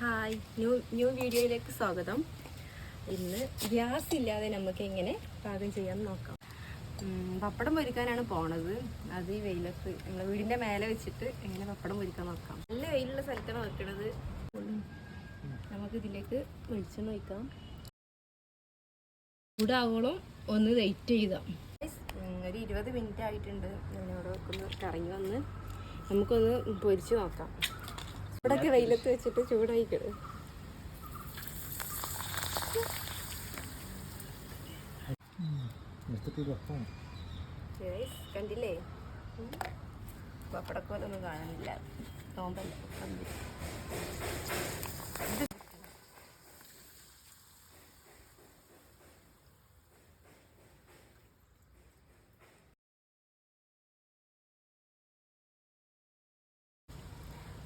Hi. New new വീഡിയോയിലേക്ക് സ്വാഗതം. ഇന്ന് ഗ്യാസ് ഇല്ലാതെ നമുക്ക് എങ്ങനെ പാകം ചെയ്യാൻ നോക്കാം. പപ്പടം പൊരിക്കാനാണ് പോണത്. അത് ഈ വെയിലത്ത് നമ്മളെ വീടിന്റെ മേലെ വെച്ചിട്ട് എങ്ങനെ പപ്പടം പൊരിക്കാൻ നോക്കാം. നല്ല വെയിലുള്ള സ്ഥലത്താണ് വെക്കണത്. നമുക്ക് ഇതിലേക്ക് വെളിച്ചെണ്ണ ഒഴിക്കാം. ചൂടാവോളം ഒന്ന് വെയിറ്റ് ചെയ്താം. ഒരു ഇരുപത് മിനിറ്റ് ആയിട്ടുണ്ട്. ഞാനവിടെ വെക്കുന്ന. കറങ്ങി വന്ന് നമുക്കൊന്ന് പൊരിച്ച് നോക്കാം. ഇവിടെയൊക്കെ വെയിലത്ത് വെച്ചിട്ട് ചൂടായിക്കിട് കണ്ടില്ലേ. പപ്പടക്കോലൊന്നും കാണാനില്ല നോമ്പല്ല?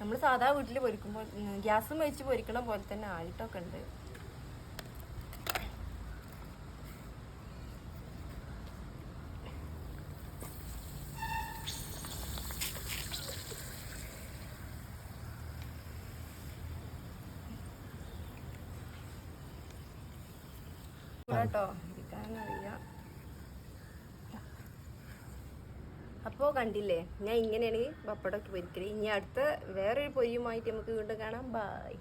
നമ്മൾ സാധാ വീട്ടിൽ പൊരിക്കുമ്പോൾ ഗ്യാസും വെച്ച് പൊരിക്കണ പോലെ തന്നെ ആയിട്ടൊക്കെ ഉണ്ട്. കേട്ടോ ഇരിക്കാനറിയാം അപ്പോൾ കണ്ടില്ലേ ഞാൻ ഇങ്ങനെയാണ് പപ്പടമൊക്കെ പൊരിക്കൽ. ഇനി അടുത്ത വേറൊരു പൊരിയുമായിട്ട് നമുക്ക് വീണ്ടും കാണാം. ബായ്